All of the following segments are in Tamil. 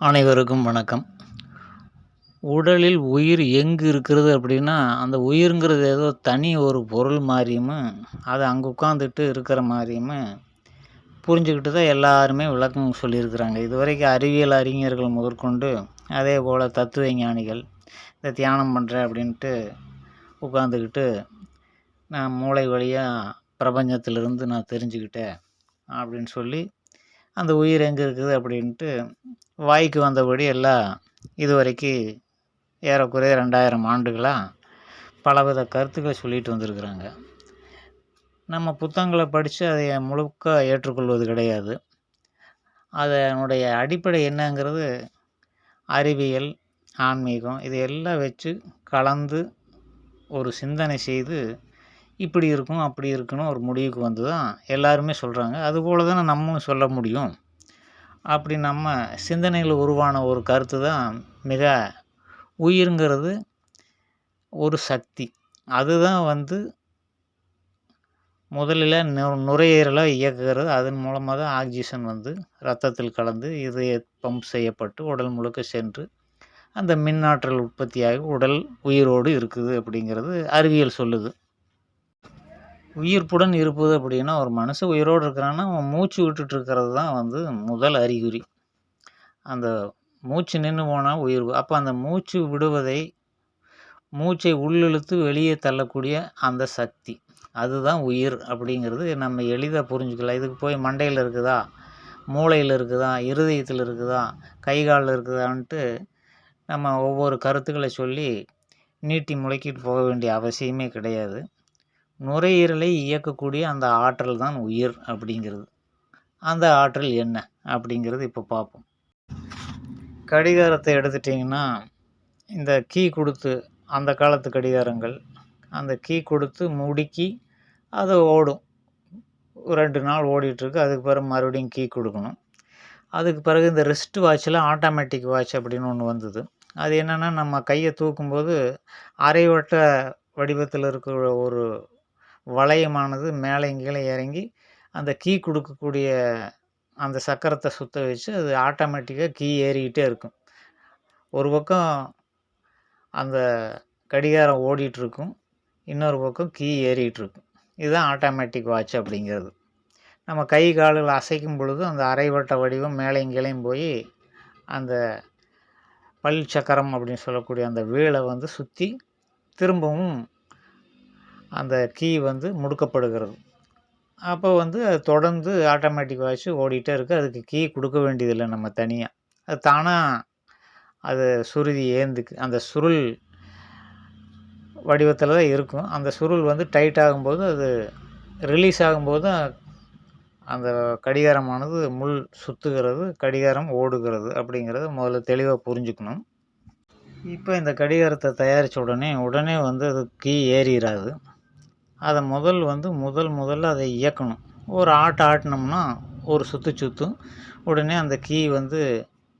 அனைவருக்கும் வணக்கம். உடலில் உயிர் எங்கு இருக்கிறது அப்படின்னா அந்த உயிர்ங்கிறது ஏதோ தனி ஒரு பொருள் மாதிரியும் அது அங்கே உட்காந்துட்டு இருக்கிற மாதிரியும் புரிஞ்சுக்கிட்டு தான் எல்லாருமே விளக்கம் சொல்லியிருக்கிறாங்க. இது வரைக்கும் அறிவியல் அறிஞர்கள் முதற்கொண்டு அதே போல் தத்துவ ஞானிகள் இந்த தியானம் பண்ணுறேன் அப்படின்ட்டு உட்காந்துக்கிட்டு நான் மூளை வழியாக பிரபஞ்சத்திலிருந்து நான் தெரிஞ்சுக்கிட்டேன் அப்படின்னு சொல்லி அந்த உயிர் எங்கே இருக்குது அப்படின்ட்டு வாய்க்கு வந்தபடி எல்லாம் இதுவரைக்கும் ஏறக்குறைய ரெண்டாயிரம் ஆண்டுகளாக பலவித கருத்துக்களை சொல்லிட்டு வந்திருக்கிறாங்க. நம்ம புத்தகங்களை படித்து அதை முழுக்க ஏற்றுக்கொள்வது கிடையாது. அதனுடைய அடிப்படை என்னங்கிறது அறிவியல் ஆன்மீகம் இது எல்லாம் வச்சு கலந்து ஒரு சிந்தனை செய்து இப்படி இருக்கும் அப்படி இருக்குன்னு ஒரு முடிவுக்கு வந்து தான் எல்லாருமே சொல்கிறாங்க அதுபோல் தானே நம்மளும் சொல்ல முடியும். அப்படி நம்ம சிந்தனையில் உருவான ஒரு கருத்து தான் மிக உயிருங்கிறது ஒரு சக்தி. அதுதான் வந்து முதலில் நு நுரையீரலை இயக்குகிறது. அதன் மூலமாக தான் ஆக்சிஜன் வந்து ரத்தத்தில் கலந்து இதய பம்ப் செய்யப்பட்டு உடல் முழுக்க சென்று அந்த மின்னாற்றல் உற்பத்தியாகி உடல் உயிரோடு இருக்குது அப்படிங்கிறது அறிவியல் சொல்லுது. உயிர்ப்புடன் இருப்பது அப்படின்னா ஒரு மனசு உயிரோடு இருக்கிறான்னா அவன் மூச்சு விட்டுட்டு இருக்கிறது தான் வந்து முதல் அறிகுறி. அந்த மூச்சு நின்று போனால் உயிர் அப்போ அந்த மூச்சு விடுவதை மூச்சை உள்ளிழுத்து வெளியே தள்ளக்கூடிய அந்த சக்தி. அதுதான் உயிர் அப்படிங்கிறது நம்ம எளிதாக புரிஞ்சுக்கலாம். இதுக்கு போய் மண்டையில் இருக்குதா? மூளையில் இருக்குதா? இருதயத்தில் இருக்குதா? கை காலில் இருக்குதான்ட்டு நம்ம ஒவ்வொரு கருத்துக்களை சொல்லி நீட்டி முளைக்கிட்டு போக வேண்டிய அவசியமே கிடையாது. நுரையீரலை இயக்கக்கூடிய அந்த ஆற்றல் தான் உயிர் அப்படிங்கிறது. அந்த ஆற்றல் என்ன அப்படிங்கிறது இப்போ பார்ப்போம் கடிகாரத்தை எடுத்துட்டிங்கன்னா இந்த கீ கொடுத்து அந்த காலத்து கடிகாரங்கள் அந்த கீ கொடுத்து முடுக்கி அது ஓடும். ரெண்டு நாள் ஓடிட்டுருக்கு அதுக்கு பிறகு மறுபடியும் கீ கொடுக்கணும். அதுக்கு பிறகு இந்த ரிஸ்ட் வாட்சில் ஆட்டோமேட்டிக் வாட்ச் அப்படின்னு ஒன்று வந்தது. அது என்னென்னா நம்ம கையை தூக்கும்போது அரைவட்ட வடிவத்தில் இருக்கிற ஒரு வளையமானது மேலே கீழே இறங்கி அந்த கீ கொடுக்கக்கூடிய அந்த சக்கரத்தை சுற்ற வச்சு அது ஆட்டோமேட்டிக்காக கீ ஏறிக்கிட்டே இருக்கும். ஒரு பக்கம் அந்த கடிகாரம் ஓடிட்டுருக்கும் இன்னொரு பக்கம் கீ ஏறிட்டுருக்கும். இதுதான் ஆட்டோமேட்டிக் வாட்ச் அப்படிங்கிறது. நம்ம கை கால்கள் அசைக்கும் பொழுது அந்த அரைவட்ட வடிவம் மேலேயும் கீழையும் போய் அந்த பல் சக்கரம் அப்படின்னு சொல்லக்கூடிய அந்த வீலை வந்து சுற்றி திரும்பவும் அந்த கீ வந்து முடுக்கப்படுகிறது. அப்போ வந்து அது தொடர்ந்து ஆட்டோமேட்டிக் வாட்ச் ஓடிட்டே இருக்குது அதுக்கு கீ கொடுக்க வேண்டியதில்லை நம்ம தனியாக அது தானாக அது சுருதி ஏந்துக்கு அந்த சுருள் வடிவத்தில் தான் இருக்கும். அந்த சுருள் வந்து டைட் ஆகும்போது அது ரிலீஸ் ஆகும்போது அந்த கடிகாரமானது முள் சுற்றுகிறது கடிகாரம் ஓடுகிறது அப்படிங்கிறத முதல்ல தெளிவாக புரிஞ்சுக்கணும். இப்போ இந்த கடிகாரத்தை தயாரித்த உடனே உடனே வந்து அது கீ ஏறிடாது அதை முதல் வந்து முதல் முதல்ல அதை இயக்கணும். ஒரு ஆட்டு ஆட்டினோம்னா ஒரு சுற்று சுற்றும் உடனே அந்த கீ வந்து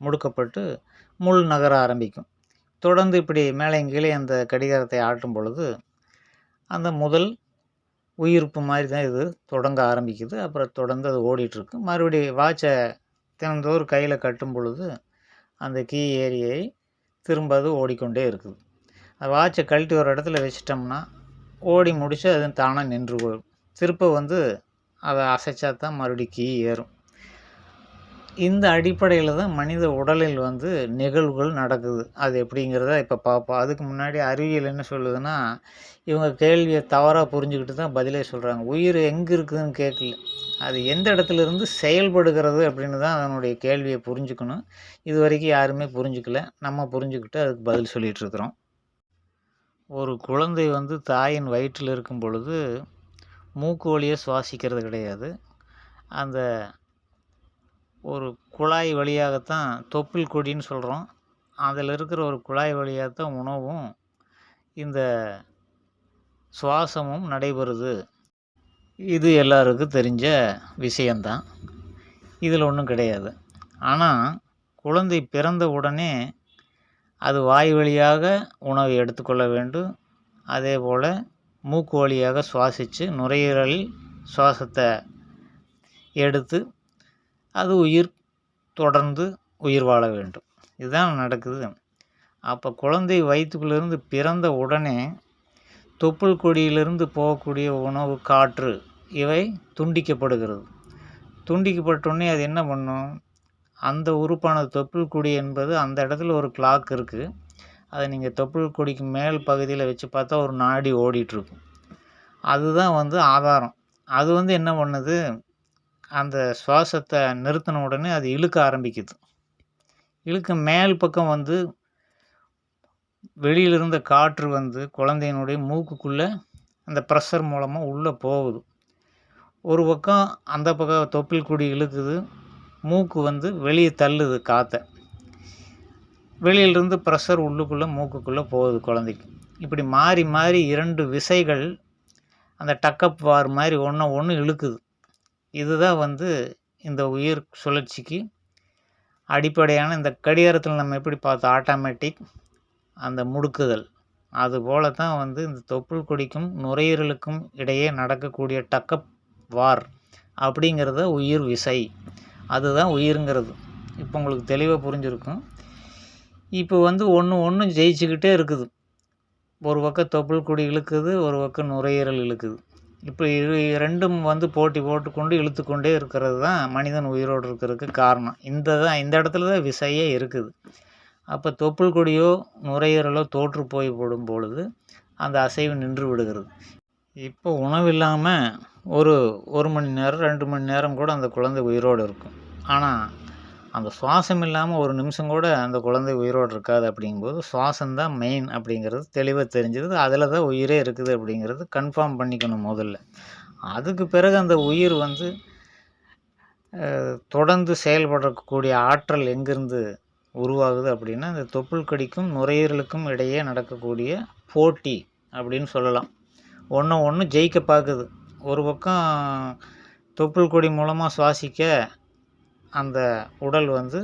முடுக்கப்பட்டு முள் நகர ஆரம்பிக்கும். தொடர்ந்து இப்படி மேலே கீழே அந்த கடிகாரத்தை ஆட்டும் பொழுது அந்த முதல் உயிர்ப்பு மாதிரி தான் இது தொடங்க ஆரம்பிக்குது. அப்புறம் தொடர்ந்து அது ஓடிட்டுருக்கு. மறுபடி வாட்சை தினந்தோறும் கையில் கட்டும் பொழுது அந்த கீ ஏரியை திரும்ப அது ஓடிக்கொண்டே இருக்குது. வாட்சை கழட்டி ஒரு இடத்துல வச்சிட்டோம்னா ஓடி முடித்து அது தானாக நின்று போயிடும். திருப்ப வந்து அதை அசைச்சா தான் மறுபடியும் கீ ஏறும். இந்த அடிப்படையில் தான் மனித உடலில் வந்து நிகழ்வுகள் நடக்குது. அது எப்படிங்கிறத இப்போ பார்ப்போம் அதுக்கு முன்னாடி அறிவியல் என்ன சொல்லுதுன்னா இவங்க கேள்வியை தவறாக புரிஞ்சுக்கிட்டு தான் பதிலே சொல்கிறாங்க உயிர் எங்கே இருக்குதுன்னு கேட்கல. அது எந்த இடத்துல இருந்து செயல்படுகிறது அப்படின்னு தான் அதனுடைய கேள்வியை புரிஞ்சுக்கணும். இது வரைக்கும் யாருமே புரிஞ்சுக்கல. நம்ம புரிஞ்சுக்கிட்டு அதுக்கு பதில் சொல்லிகிட்டு இருக்கிறோம். ஒரு குழந்தை வந்து தாயின் வயிற்றில் இருக்கும் பொழுது மூக்கு வழியாக சுவாசிக்கிறது கிடையாது. அந்த ஒரு குழாய் வழியாகத்தான் தொப்புள் கொடின்னு சொல்கிறோம் அதில் இருக்கிற ஒரு குழாய் வழியாக தான் உணவும் இந்த சுவாசமும் நடைபெறுது. இது எல்லாருக்கும் தெரிஞ்ச விஷயந்தான் இதில் ஒன்றும் கிடையாது. ஆனால் குழந்தை பிறந்த உடனே அது வாய் வழியாக உணவை எடுத்துக்கொள்ள வேண்டும். அதே போல் மூக்கு வழியாக சுவாசித்து நுரையீரலில் சுவாசத்தை எடுத்து அது உயிர் தொடர்ந்து உயிர் வாழ வேண்டும். இதுதான் நடக்குது. அப்போ குழந்தை வயிற்றுக்குள்ளேருந்து பிறந்த உடனே தொப்புள் கொடியிலிருந்து போகக்கூடிய உணவு காற்று இவை துண்டிக்கப்படுகிறது. துண்டிக்கப்பட்டோடனே அது என்ன பண்ணும்? அந்த உறுப்பான தொப்புள் கொடி என்பது அந்த இடத்துல ஒரு கிளாக் இருக்குது அதை நீங்கள் தொப்புள் கொடிக்கு மேல் பகுதியில் வச்சு பார்த்தா ஒரு நாடி ஓடிட்டுருக்கும். அதுதான் வந்து ஆதாரம். அது வந்து என்ன பண்ணுது? அந்த சுவாசத்தை நிறுத்தின உடனே அது இழுக்க ஆரம்பிக்குது. இழுக்க மேல் பக்கம் வந்து வெளியில் இருந்த காற்று வந்து குழந்தையினுடைய மூக்குக்குள்ளே அந்த ப்ரெஷர் மூலமாக உள்ளே போகுது. ஒரு பக்கம் அந்த பக்கம் தொப்பில் குடி இழுக்குது. மூக்கு வந்து வெளியே தள்ளுது காற்றை வெளியிலிருந்து ப்ரெஷர் உள்ளுக்குள்ளே மூக்குக்குள்ளே போகுது குழந்தைக்கு. இப்படி மாறி மாறி இரண்டு விசைகள் அந்த டக்கப் வார் மாதிரி ஒன்று ஒன்று இழுக்குது. இதுதான் வந்து இந்த உயிர் சுழற்சிக்கு அடிப்படையான இந்த கடிகாரத்தில் நம்ம எப்படி பார்த்தோம் ஆட்டோமேட்டிக் அந்த முடுக்குதல். அதுபோல தான் வந்து இந்த தொப்புள் கொடிக்கும் நுரையீரலுக்கும் இடையே நடக்கக்கூடிய டக்கப் வார் அப்படிங்கிறத உயிர் விசை. அதுதான் உயிருங்கிறது. இப்போ உங்களுக்கு தெளிவாக புரிஞ்சிருக்கும். இப்போ வந்து ஒன்று ஒன்று ஜெயிச்சுக்கிட்டே இருக்குது. ஒரு பக்கம் தொப்புள் கொடி இழுக்குது ஒரு பக்கம் நுரையீரல் இழுக்குது. இப்போ இரு ரெண்டும் வந்து போட்டி போட்டுக்கொண்டு இழுத்துக்கொண்டே இருக்கிறது தான் மனிதன் உயிரோடு இருக்கிறதுக்கு காரணம். இந்த தான் இந்த இடத்துல தான் விசையே இருக்குது. அப்போ தொப்புள் கொடியோ நுரையீரலோ தோற்று போய் போடும் பொழுது அந்த அசைவு நின்று விடுகிறது. இப்போ உணவு இல்லாமல் ஒரு ஒரு மணி நேரம் ரெண்டு மணி நேரம் கூட அந்த குழந்தை உயிரோடு இருக்கும். ஆனால் அந்த சுவாசம் இல்லாமல் ஒரு நிமிஷம் கூட அந்த குழந்தை உயிரோடு இருக்காது அப்படிங்கும்போது சுவாசம்தான் மெயின் அப்படிங்கிறது தெளிவாக தெரிஞ்சது. அதில் தான் உயிரே இருக்குது அப்படிங்கிறது கன்ஃபார்ம் பண்ணிக்கணும் முதல்ல. அதுக்கு பிறகு அந்த உயிர் வந்து தொடர்ந்து செயல்படக்கூடிய ஆற்றல் எங்கேருந்து உருவாகுது அப்படின்னா இந்த தொப்புள் கடிக்கும் நுரையீரலுக்கும் இடையே நடக்கக்கூடிய போட்டி அப்படின்னு சொல்லலாம். ஒன்று ஒன்று ஜெயிக்க பார்க்குது. ஒரு பக்கம் தொப்புள் கொடி மூலமாக சுவாசிக்க அந்த உடல் வந்து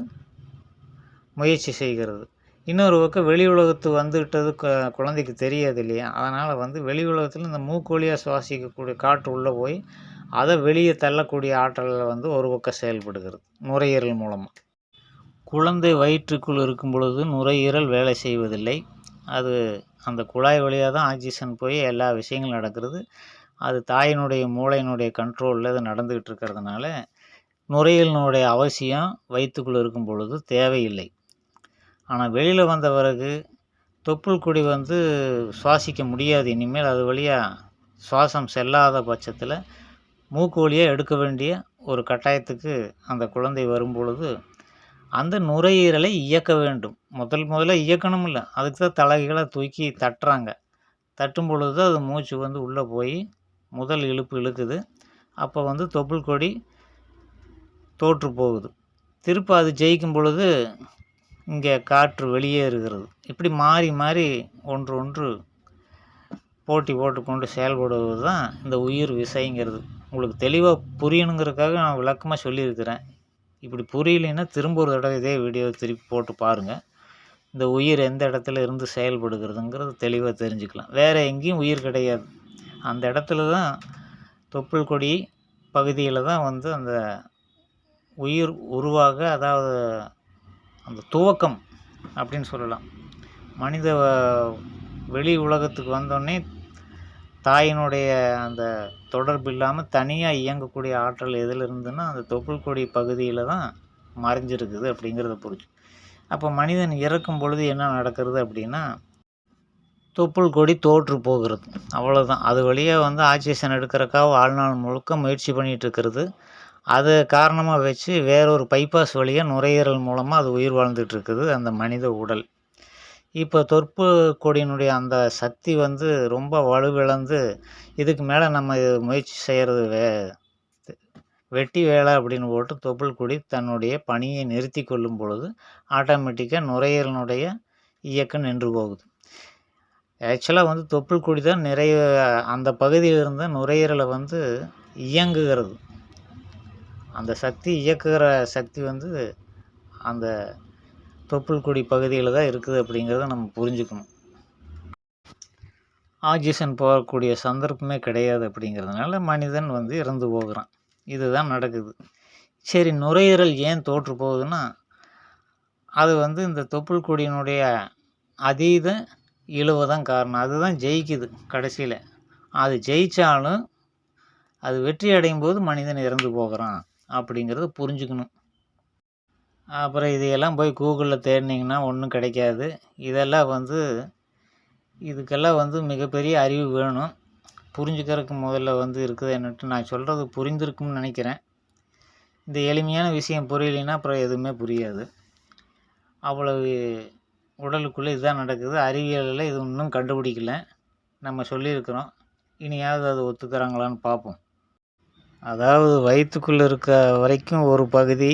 முயற்சி செய்கிறது. இன்னொரு பக்கம் வெளி உலகத்து வந்துவிட்டது குழந்தைக்கு தெரியாது இல்லையா? அதனால் வந்து வெளி உலகத்தில் இந்த மூக்கு வழியாக சுவாசிக்கக்கூடிய காற்று உள்ளே போய் அதை வெளியே தள்ளக்கூடிய ஆற்றலில் வந்து ஒரு பக்கம் செயல்படுகிறது நுரையீரல் மூலமாக குழந்தை வயிற்றுக்குள் இருக்கும் பொழுது நுரையீரல் வேலை செய்வதில்லை. அது அந்த குழாய் வழியாக தான் ஆக்சிஜன் போய் எல்லா விஷயங்களும் நடக்கிறது. அது தாயினுடைய மூளையினுடைய கண்ட்ரோலில் இது நடந்துக்கிட்டு இருக்கிறதுனால நுரையீரலினுடைய அவசியம் வயிற்றுக்குள்ளே இருக்கும் பொழுது தேவையில்லை. ஆனால் வெளியில் வந்த பிறகு தொப்புள் கொடி வந்து சுவாசிக்க முடியாது. இனிமேல் அது வழியாக சுவாசம் செல்லாத பட்சத்தில் மூக்கு வழியாக எடுக்க வேண்டிய ஒரு கட்டாயத்துக்கு அந்த குழந்தை வரும் பொழுது அந்த நுரையீரலை இயக்க வேண்டும். முதல் முதல்ல இயக்கணும் இல்லை அதுக்கு தான் தலைகளை தூக்கி தட்டுறாங்க. தட்டும் பொழுது அது மூச்சு வந்து உள்ளே போய் முதல் இழுப்பு இழுக்குது. அப்போ வந்து தொப்புள் கொடி தோற்று போகுது திருப்ப அது ஜெயிக்கும் பொழுது இங்கே காற்று வெளியேறுகிறது இப்படி மாறி மாறி ஒன்று ஒன்று போட்டி போட்டுக்கொண்டு செயல்படுவது தான் இந்த உயிர் விசைங்கிறது. உங்களுக்கு தெளிவாக புரியணுங்கிறதுக்காக நான் விளக்கமாக சொல்லியிருக்கிறேன். இப்படி புரியலைன்னா திரும்ப ஒரு தடவை இதே வீடியோ திருப்பி போட்டு பாருங்கள் இந்த உயிர் எந்த இடத்துல இருந்து செயல்படுகிறதுங்கிறது தெளிவாக தெரிஞ்சுக்கலாம். வேறு எங்கேயும் உயிர் கிடையாது. அந்த இடத்துல தான் தொப்புள் கொடி பகுதியில் தான் வந்து அந்த உயிர் உருவாக அதாவது அந்த துவக்கம் அப்படின்னு சொல்லலாம். மனித வெளி உலகத்துக்கு வந்தோடனே தாயினுடைய அந்த தொடர்பு இல்லாமல் தனியாக இயங்கக்கூடிய ஆற்றல் எதில் இருந்துன்னா அந்த தொப்புள் கொடி பகுதியில் தான் மறைஞ்சிருக்குது அப்படிங்கிறத புரிஞ்சு. அப்போ மனிதன் இறக்கும் பொழுது என்ன நடக்கிறது அப்படின்னா தொப்புள் கொடி தோற்று போகிறது. அவ்வளோதான் அது வழியாக வந்து ஆக்சிஜன் எடுக்கிறக்காக வாழ்நாள் முழுக்க முயற்சி பண்ணிகிட்டு இருக்கிறது. அது காரணமாக வச்சு வேறொரு பைபாஸ் வழியாக நுரையீரல் மூலமாக அது உயிர் வாழ்ந்துட்டு இருக்குது அந்த மனித உடல். இப்போ தொற்பு கொடியினுடைய அந்த சக்தி வந்து ரொம்ப வலுவிழந்து இதுக்கு மேலே நம்ம முயற்சி செய்கிறது வே வெட்டி வேலை அப்படின்னு போட்டு தொப்புள் கொடி தன்னுடைய பணியை நிறுத்தி கொள்ளும் பொழுது ஆட்டோமேட்டிக்காக நுரையீரலினுடைய இயக்கம் நின்று போகுது. ஆக்சுவலாக வந்து தொப்புள் கொடி தான் நிறைய அந்த பகுதியில் இருந்த நுரையீரலை வந்து இயங்குகிறது. அந்த சக்தி இயக்குகிற சக்தி வந்து அந்த தொப்புள்குடி பகுதியில் தான் இருக்குது அப்படிங்கிறத நம்ம புரிஞ்சுக்கணும். ஆக்சிஜன் போகக்கூடிய சந்தர்ப்பமே கிடையாது அப்படிங்கிறதுனால மனிதன் வந்து இறந்து போகிறான். இதுதான் நடக்குது. சரி நுரையீரல் ஏன் தோற்று போகுதுன்னா அது வந்து இந்த தொப்புள்கொடியினுடைய அதீத இழுவை தான் காரணம். அதுதான் ஜெயிக்குது கடைசியில். அது ஜெயித்தாலும் அது வெற்றி அடையும் போது மனிதன் இறந்து போகிறான். அப்படிங்கிறத புரிஞ்சுக்கணும். அப்புறம் இதையெல்லாம் போய் கூகுளில் தேடினீங்கன்னா ஒன்றும் கிடைக்காது. இதெல்லாம் வந்து இதுக்கெல்லாம் வந்து மிகப்பெரிய அறிவு வேணும். புரிஞ்சுக்கிறதுக்கு முதல்ல வந்து இருக்குது என்னட்டு நான் சொல்கிறது புரிந்திருக்கும்னு நினைக்கிறேன். இந்த எளிமையான விஷயம் புரியலைன்னா அப்புறம் எதுவுமே புரியாது. அவ்வளவு உடலுக்குள்ளே இதுதான் நடக்குது. அறிவியலில் இது இன்னும் கண்டுபிடிக்கல. நம்ம சொல்லியிருக்கிறோம். இனியாவது அது ஒத்துக்கிறாங்களான்னு பார்ப்போம். அதாவது வயிற்றுக்குள்ளே இருக்க வரைக்கும் ஒரு பகுதி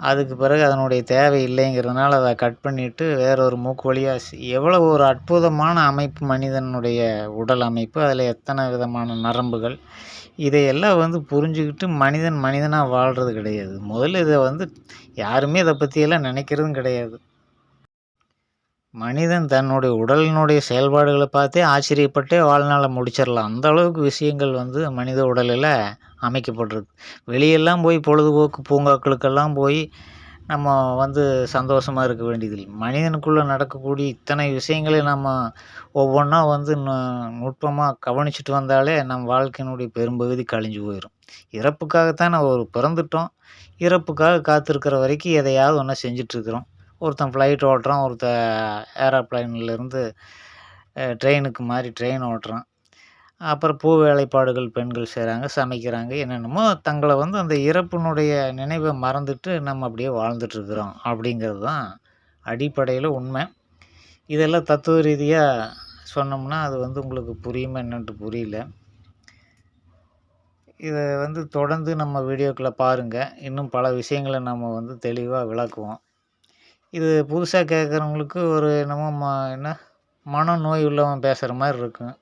அதுக்கு பிறகு அதனுடைய தேவை இல்லைங்கிறதுனால அதை கட் பண்ணிவிட்டு வேற ஒரு மூக்கு வழியாக எவ்வளோ ஒரு அற்புதமான அமைப்பு மனிதனுடைய உடல் அமைப்பு அதில் எத்தனை விதமான நரம்புகள் இதையெல்லாம் வந்து புரிஞ்சுக்கிட்டு மனிதன் மனிதனாக வாழ்கிறது கிடையாது. முதல்ல இதை வந்து யாருமே இதை பற்றியெல்லாம் நினைக்கிறதும் கிடையாது. மனிதன் தன்னுடைய உடலினுடைய செயல்பாடுகளை பார்த்தே ஆச்சரியப்பட்டே வாழ்நாளை முடிச்சிடலாம். அந்த அளவுக்கு விஷயங்கள் வந்து மனித உடலில் அமைக்கப்பட்டிருக்கு. வெளியெல்லாம் போய் பொழுதுபோக்கு பூங்காக்களுக்கெல்லாம் போய் நம்ம வந்து சந்தோஷமாக இருக்க வேண்டியதில்லை. மனிதனுக்குள்ளே நடக்கக்கூடிய இத்தனை விஷயங்களை நம்ம ஒவ்வொன்றா வந்து நுட்பமாக கவனிச்சுட்டு வந்தாலே நம் வாழ்க்கையினுடைய பெரும்பகுதி கழிஞ்சு போயிடும் இறப்புக்காகத்தான் நான் ஒரு பிறந்துட்டோம். இறப்புக்காக காத்திருக்கிற வரைக்கும் எதையாவது ஒன்று செஞ்சிட்ருக்குறோம் ஒருத்தன் ஃப்ளைட் ஓட்டுறான் ஒருத்தன் ஏரோப்ளைன்லேருந்து ட்ரெயினுக்கு மாதிரி ட்ரெயின் ஓட்டுறான். அப்புறம் பூ வேலைப்பாடுகள் பெண்கள் செய்கிறாங்க சமைக்கிறாங்க என்னென்னமோ தங்களை வந்து அந்த இறப்பினுடைய நினைவை மறந்துட்டு நம்ம அப்படியே வாழ்ந்துட்டுருக்குறோம் அப்படிங்கிறது தான் அடிப்படையில் உண்மை. இதெல்லாம் தத்துவ ரீதியாக சொன்னோம்னா அது வந்து உங்களுக்கு புரியுமா என்னன்ட்டு புரியல. இதை வந்து தொடர்ந்து நம்ம வீடியோக்களை பாருங்கள் இன்னும் பல விஷயங்களை நம்ம வந்து தெளிவாக விளக்குவோம். இது புதுசாக கேட்குறவங்களுக்கு ஒரு என்னமோ ம என்ன? மனநோய் உள்ளவன் பேசுகிற மாதிரி இருக்கும்.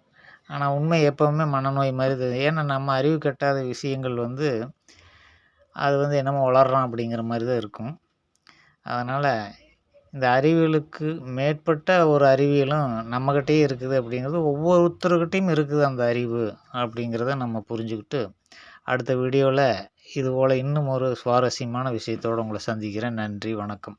ஆனால் உண்மை எப்போவுமே மனநோய் மாதிரி தெரியும் ஏன்னா நம்ம அறிவு கட்டாத விஷயங்கள் வந்து அது வந்து என்னமோ வளர்றான் அப்படிங்கிற மாதிரி தான் இருக்கும். அதனால் இந்த அறிவியலுக்கு மேற்பட்ட ஒரு அறிவியலும் நம்மக்கிட்டேயே இருக்குது அப்படிங்கிறது ஒவ்வொருத்தருக்கிட்டையும் இருக்குது அந்த அறிவு அப்படிங்கிறத நம்ம புரிஞ்சுக்கிட்டு அடுத்த வீடியோவில் இதுபோல் இன்னும் ஒரு சுவாரஸ்யமான விஷயத்தோடு உங்களை சந்திக்கிறேன். நன்றி வணக்கம்.